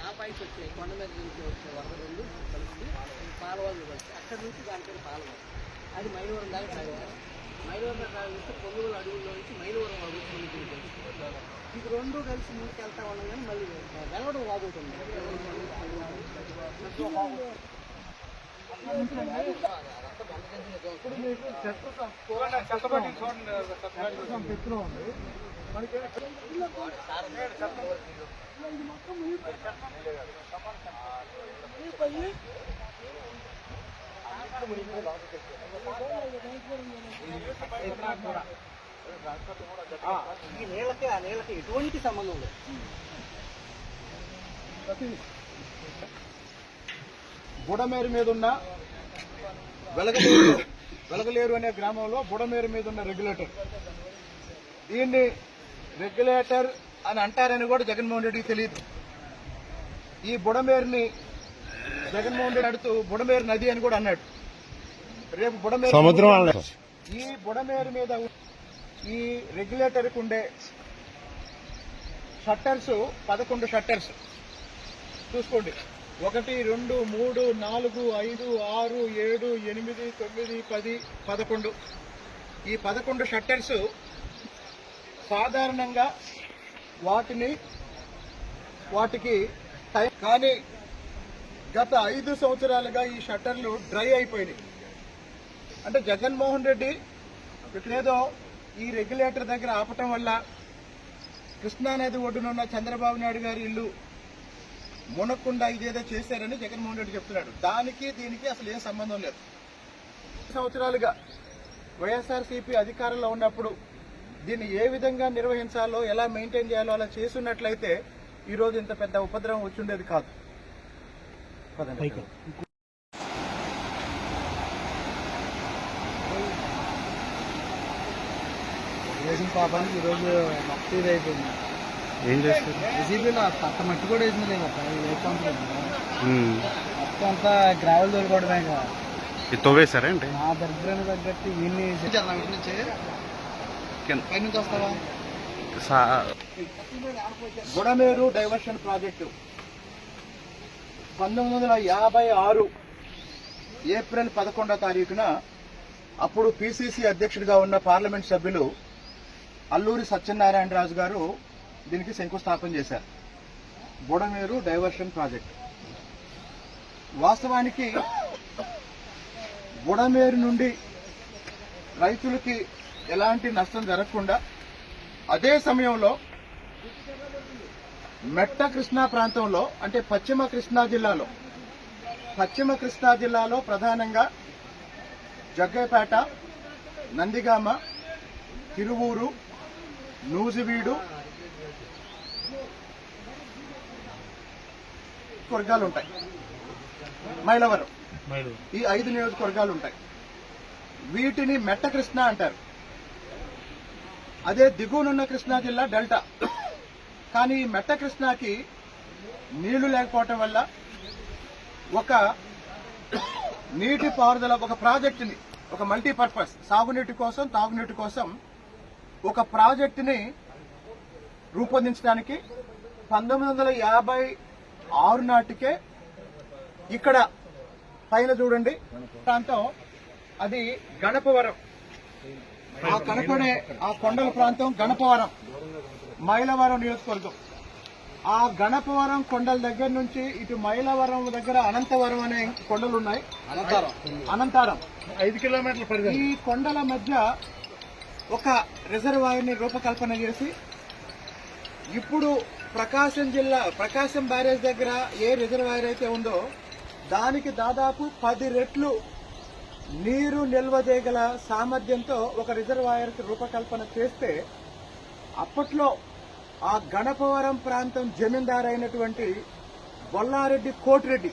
ఆ పైకి వచ్చాయి కొండ మీద నుంచి వచ్చే వరద రెండు కలిసి పాలవాళ్ళు వచ్చి అక్కడి నుంచి దానిపైన పాలవాళ్ళు అది మైలవరం దాకా సాగారు మైలవరం దాకా పొంగుల అడవుల్లో నుంచి మైలవరం వాగు ఇది రెండు కలిసి ముందుకు వెళ్తా ఉన్నాం కానీ మళ్ళీ వెళ్ళడం వాగుతుంది ఇప్పుడు మీకు చెట్లు ఉంది మనకి ఈ నీళ్ళకి ఆ నీళ్ళకి ఎటువంటి సంబంధం లేదు బుడమేరు మీద ఉన్న వెలగలేరు వెలగలేరు అనే గ్రామంలో బుడమేరు మీద ఉన్న రెగ్యులేటర్. దీన్ని రెగ్యులేటర్ అని అంటారని కూడా జగన్మోహన్ రెడ్డికి తెలియదు. ఈ బుడమేరుని జగన్మోహన్ రెడ్డి అడుతూ బుడమేరు నది అని కూడా అన్నాడు. రేపు బుడమేరు సముద్రం ఈ బుడమేరు మీద ఈ రెగ్యులేటర్కి ఉండే షట్టర్స్ పదకొండు షట్టర్స్. చూసుకోండి. ఒకటి రెండు మూడు నాలుగు ఐదు ఆరు ఏడు ఎనిమిది తొమ్మిది పది పదకొండు. ఈ పదకొండు షట్టర్స్ సాధారణంగా వాటిని వాటికి టైం కానీ గత ఐదు సంవత్సరాలుగా ఈ షట్టర్లు డ్రై అయిపోయినాయి. అంటే జగన్మోహన్ రెడ్డి ఇక్కడేదో ఈ రెగ్యులేటర్ దగ్గర ఆపటం వల్ల కృష్ణానది ఒడ్డున ఉన్న చంద్రబాబు నాయుడు గారి ఇల్లు మునక్కుండా ఇదేదో చేశారని జగన్మోహన్ రెడ్డి చెప్తున్నాడు. దానికి దీనికి అసలు ఏం సంబంధం లేదు. సంవత్సరాలుగా వైఎస్ఆర్సీపీ అధికారంలో ఉన్నప్పుడు దీన్ని ఏ విధంగా నిర్వహించాలో ఎలా మెయింటైన్ చేయాలో అలా చేస్తున్నట్లయితే ఈ రోజు ఇంత పెద్ద ఉపద్రవం వచ్చుండేది కాదు. పాపానికి ఈరోజు మట్టి అయిపోయింది. ఏం చేస్తారు? పక్క మట్టి కూడా వేసింది లేదు. మొత్తం అంతా గ్రావెల్ తోలుకోవడమే కదా. ఇది తవ్వేశారా ఏంటి? నా దరిద్రాన్ని తగ్గట్టు వీడిని కింద. Budameru diversion project. పంతొమ్మిది వందల యాభై ఆరు ఏప్రిల్ పదకొండో తారీఖున అప్పుడు పిసిసి అధ్యక్షుడిగా ఉన్న పార్లమెంట్ సభ్యులు అల్లూరి సత్యనారాయణరాజు గారు దీనికి శంకుస్థాపన చేశారు. Budameru diversion project. వాస్తవానికి బుడమేరు నుండి రైతులకి ఎలాంటి నష్టం జరగకుండా అదే సమయంలో మెట్ట కృష్ణా ప్రాంతంలో అంటే పశ్చిమ కృష్ణా జిల్లాలో పశ్చిమ కృష్ణా జిల్లాలో ప్రధానంగా జగ్గైపేట నందిగామ తిరువూరు నూజివీడు వర్గాలు ఉంటాయి. మైలవరం. ఈ ఐదు నియోజకవర్గాలు ఉంటాయి. వీటిని మెట్ట కృష్ణ అంటారు. అదే దిగువనున్న కృష్ణా జిల్లా డెల్టా. కానీ మెట్ట కృష్ణాకి నీళ్ళు లేకపోవటం వల్ల ఒక నీటి పారుదల ఒక ప్రాజెక్టుని ఒక మల్టీపర్పస్ సాగునీటి కోసం తాగునీటి కోసం ఒక ప్రాజెక్టుని రూపొందించడానికి పంతొమ్మిది వందల యాభై ఆరు నాటికే ఇక్కడ పైన చూడండి ప్రాంతం. అది గణపవరం. ఆ కనపడే ఆ కొండల ప్రాంతం గణపవరం మైలవరం నియోజకవర్గం. ఆ గణపవరం కొండల దగ్గర నుంచి ఇటు మైలవరం దగ్గర అనంతవరం అనే కొండలు ఉన్నాయి అనంతారం ఐదు కిలోమీటర్ల ఈ కొండల మధ్య ఒక రిజర్వాయర్ని రూపకల్పన చేసి ఇప్పుడు ప్రకాశం జిల్లా ప్రకాశం బ్యారేజ్ దగ్గర ఏ రిజర్వాయర్ అయితే ఉందో దానికి దాదాపు పది రెట్లు నీరు నిల్వ చేయగల సామర్థ్యంతో ఒక రిజర్వాయర్ రూపకల్పన చేస్తే అప్పట్లో ఆ గణపవరం ప్రాంతం జమీందారు అయినటువంటి బొల్లారెడ్డి కోటిరెడ్డి.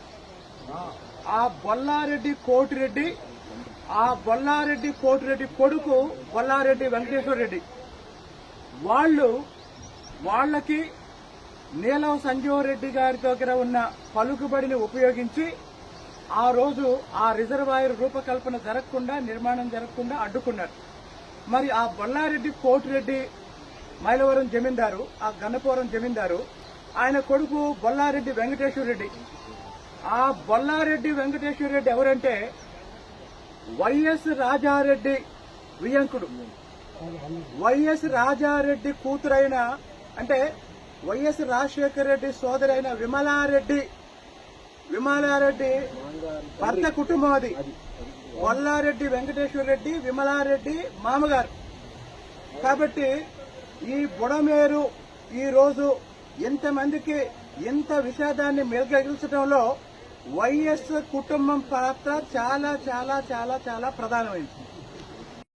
ఆ బొల్లారెడ్డి కోటిరెడ్డి ఆ బొల్లారెడ్డి కోటిరెడ్డి కొడుకు బొల్లారెడ్డి వెంకటేశ్వర రెడ్డి. వాళ్ళు వాళ్ళకి నీలం సంజీవరెడ్డి గారి దగ్గర ఉన్న పలుకుబడిని ఉపయోగించి ఆ రోజు ఆ రిజర్వాయర్ రూపకల్పన జరగకుండా నిర్మాణం జరగకుండా అడ్డుకున్నారు. మరి ఆ బొల్లారెడ్డి కోటిరెడ్డి మైలవరం జమీందారు ఆ గన్నపురం జమీందారు ఆయన కొడుకు బొల్లారెడ్డి వెంకటేశ్వర రెడ్డి. ఆ బొల్లారెడ్డి వెంకటేశ్వర రెడ్డి ఎవరంటే వైఎస్ రాజారెడ్డి వియంకుడు. వైఎస్ రాజారెడ్డి కూతురైన అంటే వైఎస్ రాజశేఖర రెడ్డి సోదరైన విమలారెడ్డి విమలారెడ్డి భర్త కుటుంబం అది. వల్లారెడ్డి వెంకటేశ్వర రెడ్డి విమలారెడ్డి మామగారు. కాబట్టి ఈ బుడమేరు ఈ రోజు ఎంతమందికి ఎంత విషాదాన్ని మెలగగిల్చడంలో వైఎస్ కుటుంబం పాత్ర చాలా చాలా చాలా చాలా ప్రధానమైంది.